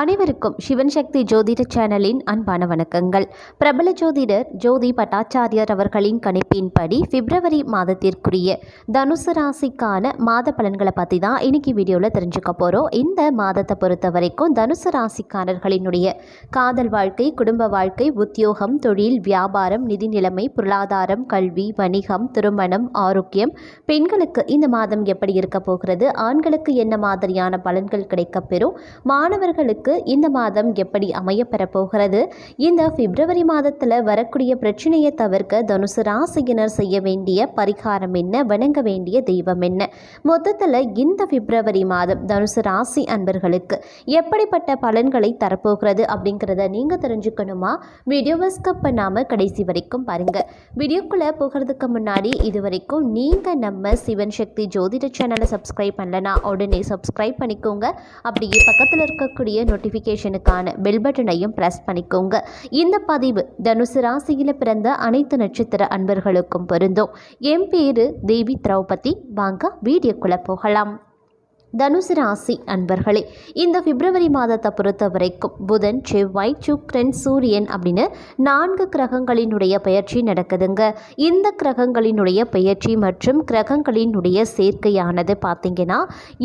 அனைவருக்கும் சிவன் சக்தி ஜோதிட சேனலின் அன்பான வணக்கங்கள். பிரபல ஜோதிடர் ஜோதி பட்டாச்சாரியார் அவர்களின் கணிப்பின்படி பிப்ரவரி மாதத்திற்குரிய தனுசு ராசிக்கான மாத பலன்களை பற்றி தான் இன்னைக்கு வீடியோவில் தெரிஞ்சுக்க போகிறோம் இந்த மாதத்தை பொறுத்த வரைக்கும் தனுசு ராசிக்காரர்களினுடைய காதல் வாழ்க்கை குடும்ப வாழ்க்கை உத்தியோகம் தொழில் வியாபாரம் நிதி நிலைமை பொருளாதாரம் கல்வி வணிகம் திருமணம் ஆரோக்கியம் பெண்களுக்கு இந்த மாதம் எப்படி இருக்க போகிறது? ஆண்களுக்கு என்ன மாதிரியான பலன்கள் கிடைக்கப்பெறும் மாணவர்களுக்கு இந்த மாதம் எப்படி அமையப்பெற போகிறது இந்த பிப்ரவரி மாதத்தில் வரக்கூடிய பிரச்சனையை தவிர்க்க தனுசு ராசியினர் செய்ய வேண்டிய பரிகாரம் என்ன? வணங்க வேண்டிய தெய்வம் என்ன? மொத்தத்தில் இந்த பிப்ரவரி மாதம் தனுசு ராசி அன்பர்களுக்கு எப்படிப்பட்ட பலன்களை தரப்போகிறது அப்படிங்கிறத நீங்கள் தெரிஞ்சுக்கணுமா? வீடியோவை ஸ்கப் பண்ணாமல் கடைசி வரைக்கும் பாருங்கள் வீடியோக்குள்ளே போகிறதுக்கு முன்னாடி இது வரைக்கும் நீங்கள் நம்ம சிவன் சக்தி ஜோதிட சேனலை சப்ஸ்கிரைப் பண்ணலனா உடனே சப்ஸ்கிரைப் பண்ணிக்கோங்க. அப்படியே பக்கத்தில் இருக்கக்கூடிய நோட்டிஃபிகேஷனுக்கான பெல் பட்டனையும் ப்ரெஸ் பண்ணிக்கோங்க. இந்த பதிவு தனுசு ராசியில் பிறந்த அனைத்து நட்சத்திர அன்பர்களுக்கும் பொருந்தும். என் பேரு தேவி திரௌபதி. வாங்க வீடியோக்குள்ளே போகலாம். தனுசு ராசி அன்பர்களே இந்த பிப்ரவரி மாதத்தை பொறுத்த வரைக்கும் புதன் செவ்வாய் சுக்ரன் சூரியன் அப்படின்னு நான்கு கிரகங்களினுடைய பயிற்சி நடக்குதுங்க. இந்த கிரகங்களினுடைய பயிற்சி மற்றும் கிரகங்களினுடைய சேர்க்கையானது பார்த்திங்கன்னா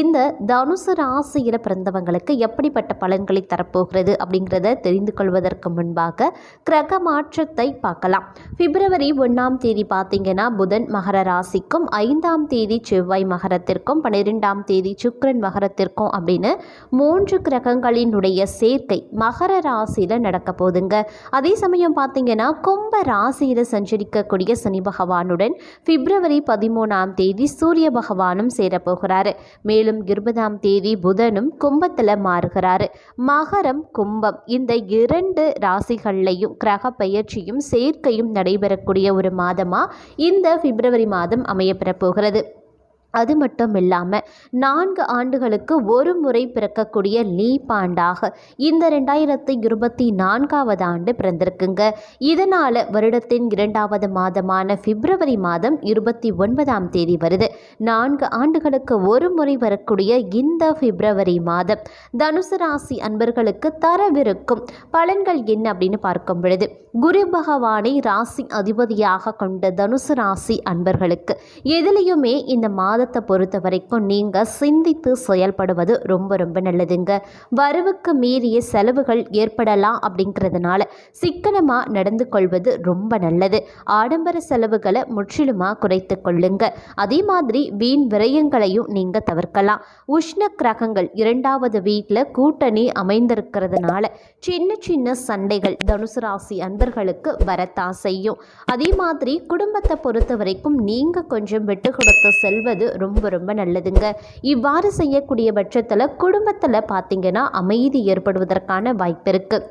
இந்த தனுசு ராசியில் பிறந்தவங்களுக்கு எப்படிப்பட்ட பலன்களை தரப்போகிறது அப்படிங்கிறத தெரிந்து கொள்வதற்கு முன்பாக கிரக மாற்றத்தை பார்க்கலாம். பிப்ரவரி ஒன்றாம் தேதி பார்த்தீங்கன்னா புதன் மகர ராசிக்கும் ஐந்தாம் தேதி செவ்வாய் மகரத்திற்கும் பன்னிரெண்டாம் தேதி சுக்கிரன் மகரத்திற்கும் அப்படின்னு மூன்று கிரகங்களினுடைய சேர்க்கை மகர ராசியில் நடக்க போதுங்க அதே சமயம் பார்த்தீங்கன்னா கும்ப ராசியில் சஞ்சரிக்கக்கூடிய சனி பகவானுடன் பிப்ரவரி பதிமூணாம் தேதி சூரிய பகவானும் சேரப்போகிறாரு. மேலும் இருபதாம் தேதி புதனும் கும்பத்தில் மாறுகிறாரு. மகரம் கும்பம் இந்த இரண்டு ராசிகள்லையும் கிரக பயிற்சியும் சேர்க்கையும் நடைபெறக்கூடிய ஒரு மாதமாக இந்த பிப்ரவரி மாதம் அமையப்பெறப் போகிறது. அது மட்டும் இல்லாமல் நான்கு ஆண்டுகளுக்கு ஒரு முறை பிறக்கக்கூடிய லீ பாண்டாக இந்த ரெண்டாயிரத்தி இருபத்தி நான்காவது ஆண்டு பிறந்திருக்குங்க. இதனால் வருடத்தின் இரண்டாவது மாதமான பிப்ரவரி மாதம் இருபத்தி ஒன்பதாம் தேதி வருது. நான்கு ஆண்டுகளுக்கு ஒரு முறை வரக்கூடிய இந்த பிப்ரவரி மாதம் தனுசு ராசி அன்பர்களுக்கு தரவிருக்கும் பலன்கள் என்ன அப்படின்னு பார்க்கும் பொழுது குரு பகவானை ராசி அதிபதியாக கொண்ட தனுசு ராசி அன்பர்களுக்கு எதிலையுமே இந்த மாத மாதத்தை பொறுத்த வரைக்கும் நீங்கள் சிந்தித்து செயல்படுவது ரொம்ப ரொம்ப நல்லதுங்க. வரவுக்கு மீறிய செலவுகள் ஏற்படலாம் அப்படிங்கிறதுனால சிக்கனமாக நடந்து கொள்வது ரொம்ப நல்லது. ஆடம்பர செலவுகளை முற்றிலுமாக குறைத்து கொள்ளுங்க. அதே மாதிரி வீண் விரயங்களையும் நீங்கள் தவிர்க்கலாம். உஷ்ண கிரகங்கள் இரண்டாவது வீட்டில் கூட்டணி அமைந்திருக்கிறதுனால சின்ன சின்ன சண்டைகள் தனுசு ராசி அன்பர்களுக்கு வரத்தான் செய்யும். அதே மாதிரி குடும்பத்தை பொறுத்த வரைக்கும் நீங்கள் கொஞ்சம் விட்டு கொடுத்து செல்வது ரொம்ப ரொம்ப நல்லதுங்க. இவ்வாறு செய்யக்கூடிய பட்சத்தில் குடும்பத்தில் பார்த்தீங்கன்னா அமைதி ஏற்படுவதற்கான வாய்ப்பு இருக்குது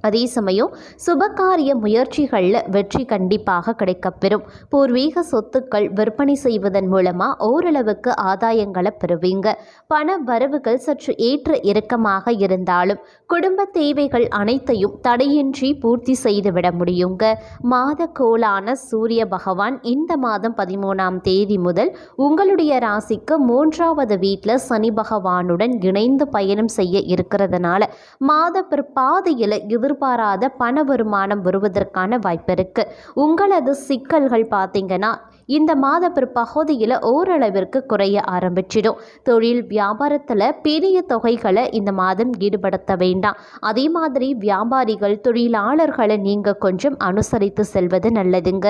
அதே சமயம் சுபகாரிய முயற்சிகளில் வெற்றி கண்டிப்பாக கிடைக்கப்பெறும். பூர்வீக சொத்துக்கள் விற்பனை செய்வதன் மூலமாக ஓரளவுக்கு ஆதாயங்களை பெறுவீங்க. பண வரவுகள் சற்று ஏற்ற இறக்கமாக இருந்தாலும் குடும்ப தேவைகள் அனைத்தையும் தடையின்றி பூர்த்தி செய்துவிட முடியுங்க. மாத கோளான சூரிய பகவான் இந்த மாதம் பதிமூணாம் தேதி முதல் உங்களுடைய ராசிக்கு மூன்றாவது வீட்டில் சனி பகவானுடன் இணைந்து பயணம் செய்ய இருக்கிறதுனால மாத பிற்பாதையில் எதிர்பாராத பண வருமானம் வருவதற்கான வாய்ப்பு இருக்குது உங்களது சிக்கல்கள் பார்த்தீங்கன்னா இந்த மாத பிற்பகுதியில் ஓரளவிற்கு குறைய ஆரம்பிச்சிடும். தொழில் வியாபாரத்தில் பெரிய தொகைகளை இந்த மாதம் ஈடுபடுத்த வேண்டாம். அதே மாதிரி வியாபாரிகள் தொழிலாளர்களை நீங்கள் கொஞ்சம் அனுசரித்து செல்வது நல்லதுங்க.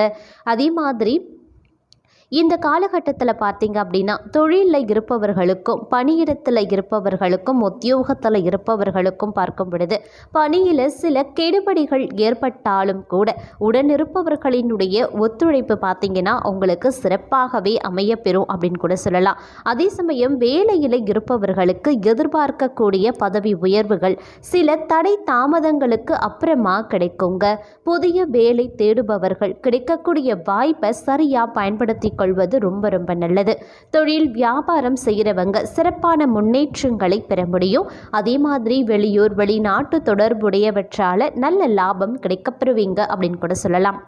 அதே மாதிரி இந்த காலகட்டத்தில் பார்த்தீங்க அப்படின்னா தொழிலில் இருப்பவர்களுக்கும் பணியிடத்தில் இருப்பவர்களுக்கும் உத்தியோகத்தில் இருப்பவர்களுக்கும் பார்க்கும் பொழுது பணியில் சில கெடுபடிகள் ஏற்பட்டாலும் கூட உடன் இருப்பவர்களினுடைய ஒத்துழைப்பு பார்த்தீங்கன்னா உங்களுக்கு சிறப்பாகவே அமையப்பெறும் அப்படின்னு கூட சொல்லலாம். அதே சமயம் வேலையில் இருப்பவர்களுக்கு எதிர்பார்க்கக்கூடிய பதவி உயர்வுகள் சில தடை தாமதங்களுக்கு அப்புறமா கிடைக்குங்க. புதிய வேலை தேடுபவர்கள் கிடைக்கக்கூடிய வாய்ப்பை சரியாக பயன்படுத்தி கொள்வது ரொம்ப ரொம்ப நல்லது. தொழில் வியாபாரம் செய்கிறவங்க சிறப்பான முன்னேற்றங்களை பெற முடியும். அதே மாதிரி வெளியூர் வெளிநாட்டு தொடர்புடையவற்றால் நல்ல லாபம் கிடைக்கப்பெறுவீங்க அப்படின்னு கூட சொல்லலாம்.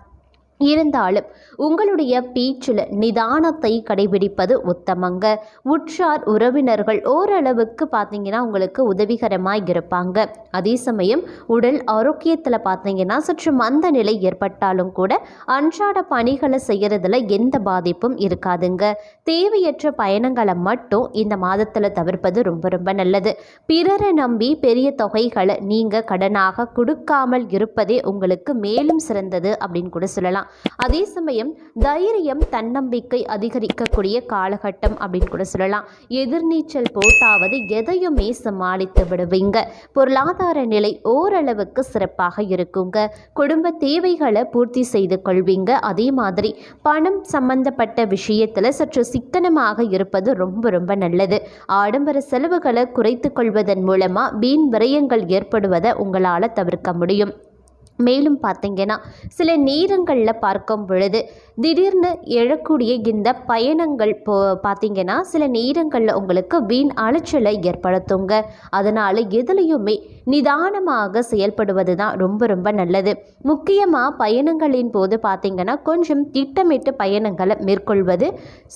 இருந்தாலும் உங்களுடைய பேச்சில் நிதானத்தை கடைபிடிப்பது உத்தமங்க. உற்றார் உறவினர்கள் ஓரளவுக்கு பார்த்தீங்கன்னா உங்களுக்கு உதவிகரமாக இருப்பாங்க. அதே சமயம் உடல் ஆரோக்கியத்தில் பார்த்தீங்கன்னா சற்று மந்த நிலை ஏற்பட்டாலும் கூட அன்றாட பணிகளை செய்கிறதுல எந்த பாதிப்பும் இருக்காதுங்க. தேவையற்ற பயணங்களை மட்டும் இந்த மாதத்தில் தவிர்ப்பது ரொம்ப ரொம்ப நல்லது. பிறரை நம்பி பெரிய தொகைகளை நீங்கள் கடனாக கொடுக்காமல் இருப்பதே உங்களுக்கு மேலும் சிறந்தது அப்படின்னு கூட சொல்லலாம். அதே சமயம் தைரியம் தன்னம்பிக்கை அதிகரிக்கக்கூடிய காலகட்டம் அப்படின்னு கூட சொல்லலாம். எதிர்நீச்சல் போட்டாவது எதையுமே சமாளித்து விடுவீங்க. பொருளாதார நிலை ஓரளவுக்கு சிறப்பாக இருக்குங்க. குடும்ப தேவைகளை பூர்த்தி செய்து கொள்வீங்க. அதே மாதிரி பணம் சம்பந்தப்பட்ட விஷயத்தில் சற்று சிக்கனமாக இருப்பது ரொம்ப ரொம்ப நல்லது. ஆடம்பர செலவுகளை குறைத்து கொள்வதன் மூலமாக வீண் விரயங்கள் ஏற்படுவதை உங்களால் தவிர்க்க முடியும். மேலும் பார்த்தீங்கன்னா சில நேரங்களில் பார்க்கும் பொழுது திடீர்னு எழக்கூடிய இந்த பயணங்கள் போ பார்த்தீங்கன்னா சில நேரங்களில் உங்களுக்கு வீண் அலைச்சலை ஏற்படுத்துங்க. அதனால் எதுலேயுமே நிதானமாக செயல்படுவது தான் ரொம்ப ரொம்ப நல்லது. முக்கியமாக பயணங்களின் போது பார்த்தீங்கன்னா கொஞ்சம் திட்டமிட்டு பயணங்களை மேற்கொள்வது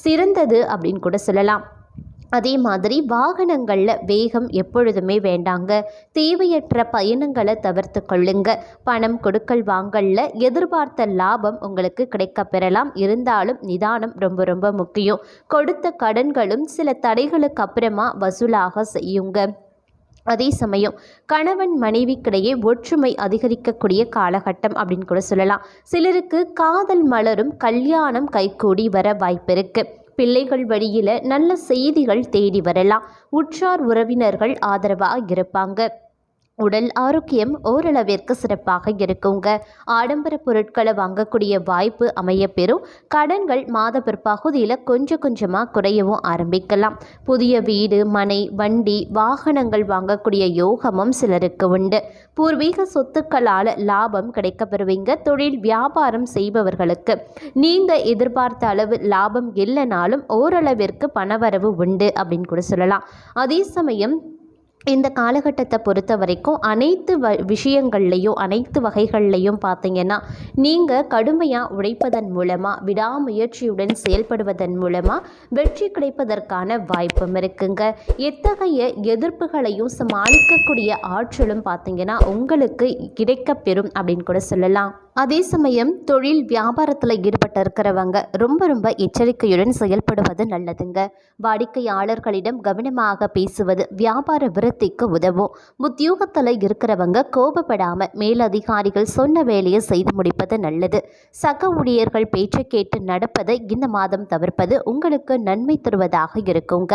சிறந்தது அப்படின்னு கூட சொல்லலாம். அதே மாதிரி வாகனங்களில் வேகம் எப்பொழுதுமே வேண்டாங்க. தேவையற்ற பயணங்களை தவிர்த்து கொள்ளுங்க. பணம் கொடுக்கல் வாங்கல்ல எதிர்பார்த்த லாபம் உங்களுக்கு கிடைக்க பெறலாம். இருந்தாலும் நிதானம் ரொம்ப ரொம்ப முக்கியம். கொடுத்த கடன்களும் சில தடைகளுக்கு அப்புறமா வசூலாக செய்யுங்க. அதே சமயம் கணவன் மனைவிக்கிடையே ஒற்றுமை அதிகரிக்கக்கூடிய காலகட்டம் அப்படின்னு கூட சொல்லலாம். சிலருக்கு காதல் மலரும் கல்யாணம் கைகூடி வர வாய்ப்பிருக்கு பிள்ளைகள் வழியில் நல்ல செய்திகள் தேடி வரலாம். உற்றார் உறவினர்கள் ஆதரவாக இருப்பாங்க. உடல் ஆரோக்கியம் ஓரளவிற்கு சிறப்பாக இருக்குங்க. ஆடம்பர பொருட்களை வாங்கக்கூடிய வாய்ப்பு அமையப்பெறும். கடன்கள் மாத பிற்பகுதியில் கொஞ்சம் கொஞ்சமாக குறையவும் ஆரம்பிக்கலாம். புதிய வீடு மனை வண்டி வாகனங்கள் வாங்கக்கூடிய யோகமும் சிலருக்கு உண்டு. பூர்வீக சொத்துக்களால் லாபம் கிடைக்கப்பெறுவீங்க. தொழில் வியாபாரம் செய்பவர்களுக்கு நீங்கள் எதிர்பார்த்த அளவு லாபம் இல்லைனாலும் ஓரளவிற்கு பணவரவு உண்டு அப்படின்னு கூட சொல்லலாம். அதே சமயம் இந்த காலகட்டத்தை பொறுத்த வரைக்கும் அனைத்து வ விஷயங்கள்லையும் அனைத்து வகைகள்லையும் பார்த்தீங்கன்னா நீங்கள் கடுமையாக உழைப்பதன் மூலமாக விடாமுயற்சியுடன் செயல்படுவதன் மூலமாக வெற்றி கிடைப்பதற்கான வாய்ப்பும் இருக்குங்க. எத்தகைய எதிர்ப்புகளையும் சமாளிக்கக்கூடிய ஆற்றலும் பார்த்தீங்கன்னா உங்களுக்கு கிடைக்கப்பெறும் அப்படின்னு கூட சொல்லலாம். அதே சமயம் தொழில் வியாபாரத்தில் ஈடுபட்டு இருக்கிறவங்க ரொம்ப ரொம்ப எச்சரிக்கையுடன் செயல்படுவது நல்லதுங்க. வாடிக்கையாளர்களிடம் கவனமாக பேசுவது வியாபார விருத்திக்கு உதவும். உத்தியோகத்தில் இருக்கிறவங்க கோபப்படாமல் மேலதிகாரிகள் சொன்ன வேலையை செய்து முடிப்பது நல்லது. சக ஊழியர்கள் பேச்சு கேட்டு நடப்பதை இந்த மாதம் தவிர்ப்பது உங்களுக்கு நன்மை தருவதாக இருக்குங்க.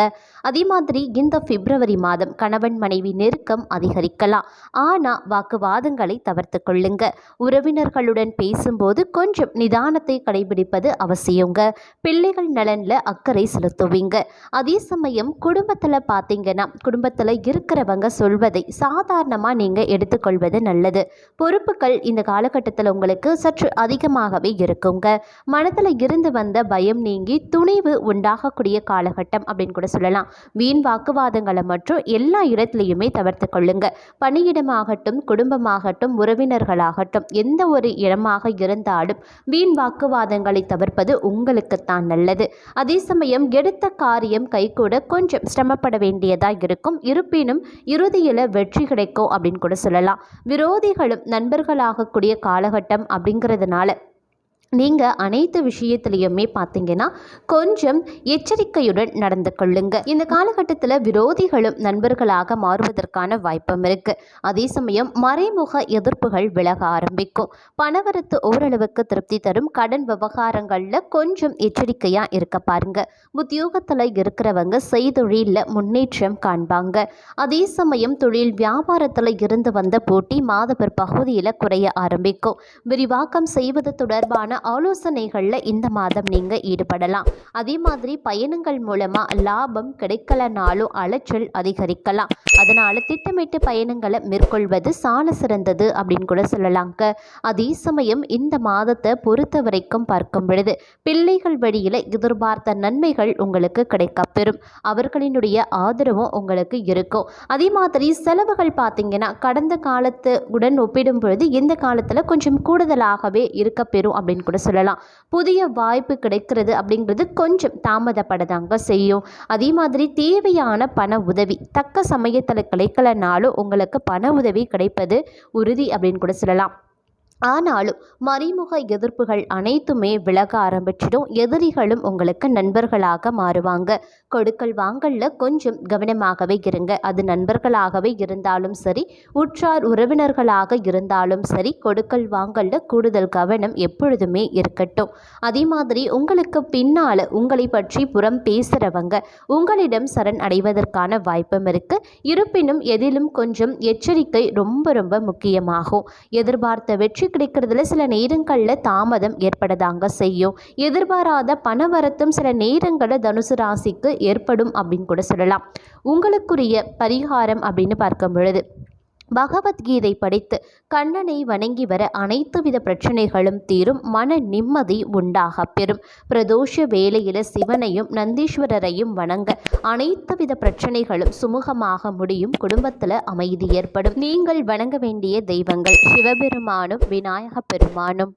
அதே மாதிரி இந்த பிப்ரவரி மாதம் கணவன் மனைவி நெருக்கம் அதிகரிக்கலாம். ஆனால் வாக்குவாதங்களை தவிர்த்து கொள்ளுங்க. உறவினர்கள் பிள்ளைகளுடன் பேசும்போது கொஞ்சம் நிதானத்தை கடைபிடிப்பது அவசியங்க. பிள்ளைகள் நலனில் அக்கறை செலுத்துவீங்க. அதே சமயம் குடும்பத்தில் பார்த்தீங்கன்னா குடும்பத்தில் இருக்கிறவங்க சொல்வதை சாதாரணமாக நீங்கள் எடுத்துக்கொள்வது நல்லது. பொறுப்புகள் இந்த காலகட்டத்தில் உங்களுக்கு சற்று அதிகமாகவே இருக்குங்க. மனதில் இருந்து வந்த பயம் நீங்கி துணிவு உண்டாகக்கூடிய காலகட்டம் அப்படின்னு கூட சொல்லலாம். வீண் வாக்குவாதங்களை மற்றும் எல்லா இடத்துலையுமே தவிர்த்து கொள்ளுங்க. பணியிடமாகட்டும் குடும்பமாகட்டும் உறவினர்களாகட்டும் எந்த ஒரு இடமாக இருந்தாலும் வீண் வாக்குவாதங்களை தவிர்ப்பது உங்களுக்குத்தான் நல்லது. அதே சமயம் எடுத்த காரியம் கைகூட கொஞ்சம் சிரமப்பட வேண்டியதாக இருக்கும். இருப்பினும் இறுதியில் வெற்றி கிடைக்கும் அப்படின்னு கூட சொல்லலாம். விரோதிகளும் நண்பர்களாகக்கூடிய காலகட்டம் அப்படிங்கிறதுனால நீங்கள் அனைத்து விஷயத்துலையுமே பார்த்தீங்கன்னா கொஞ்சம் எச்சரிக்கையுடன் நடந்து கொள்ளுங்க. இந்த காலகட்டத்தில் விரோதிகளும் நண்பர்களாக மாறுவதற்கான வாய்ப்பும் இருக்கு. அதே சமயம் மறைமுக எதிர்ப்புகள் விலக ஆரம்பிக்கும். பணவரத்து ஓரளவுக்கு திருப்தி தரும் கடன் விவகாரங்களில் கொஞ்சம் எச்சரிக்கையாக இருக்க பாருங்க. உத்தியோகத்தில் இருக்கிறவங்க செய்தொழிலில் முன்னேற்றம் காண்பாங்க. அதே சமயம் தொழில் வியாபாரத்தில் இருந்து வந்த போட்டி மாத பிற்பகுதியில் குறைய ஆரம்பிக்கும். விரிவாக்கம் செய்வது தொடர்பான ஆலோசனைகளில் இந்த மாதம் நீங்கள் ஈடுபடலாம். அதே மாதிரி பயணங்கள் மூலமாக லாபம் கிடைக்கலனாலும் அலைச்சல் அதிகரிக்கலாம். அதனால் திட்டமிட்டு பயணங்களை மேற்கொள்வது சால சிறந்தது அப்படின்னு கூட சொல்லலாங்க. அதே சமயம் இந்த மாதத்தை பொறுத்த வரைக்கும் பார்க்கும் பொழுது பிள்ளைகள் வழியில் எதிர்பார்த்த நன்மைகள் உங்களுக்கு கிடைக்கப்பெறும் அவர்களினுடைய ஆதரவும் உங்களுக்கு இருக்கும். அதே மாதிரி செலவுகள் பார்த்தீங்கன்னா கடந்த காலத்து உடன் ஒப்பிடும் பொழுது இந்த காலத்தில் கொஞ்சம் கூடுதலாகவே இருக்கப்பெறும் அப்படின்னு கூட சொல்லலாம். புதிய வாய்ப்பு கிடைக்கிறது அப்படிங்கிறது கொஞ்சம் தாமதப்படதாங்க செய்யும். அதே மாதிரி தேவையான பண உதவி தக்க சமயத்தில் கிடைக்கலனாலும் உங்களுக்கு பண உதவி கிடைப்பது உறுதி அப்படின்னு கூட சொல்லலாம். ஆனாலும் மறைமுக எதிர்ப்புகள் அனைத்துமே விலக ஆரம்பிச்சிடும். எதிரிகளும் உங்களுக்கு நண்பர்களாக மாறுவாங்க. கொடுக்கல் வாங்கல்ல கொஞ்சம் கவனமாகவே இருங்க. அது நண்பர்களாகவே இருந்தாலும் சரி உற்றார் உறவினர்களாக இருந்தாலும் சரி கொடுக்கல் வாங்கல்ல கூடுதல் கவனம் எப்பொழுதுமே இருக்கட்டும். அதே மாதிரி உங்களுக்கு பின்னால் உங்களை பற்றி புறம் பேசுகிறவங்க உங்களிடம் சரண் அடைவதற்கான வாய்ப்பும் இருக்கு. இருப்பினும் எதிலும் கொஞ்சம் எச்சரிக்கை ரொம்ப ரொம்ப முக்கியமாகும். எதிர்பார்த்த வெற்றி கிடைக்கிறதுல சில நேரங்களில் தாமதம் ஏற்படதாங்க செய்யும். எதிர்பாராத பணவரத்தும் சில நேரங்களில் தனுசு ராசிக்கு ஏற்படும் அப்படின்னு கூட சொல்லலாம். உங்களுக்குரிய பரிகாரம் அப்படின்னு பார்க்கும் பொழுது பகவத்கீதை படித்து கண்ணனை வணங்கி வர அனைத்து வித பிரச்சனைகளும் தீரும் மன நிம்மதி உண்டாக பெறும். பிரதோஷ வேளையில் சிவனையும் நந்தீஸ்வரரையும் வணங்க அனைத்து வித பிரச்சனைகளும் சுமூகமாக முடியும். குடும்பத்தில் அமைதி ஏற்படும். நீங்கள் வணங்க வேண்டிய தெய்வங்கள் சிவபெருமானும் விநாயக பெருமானும்.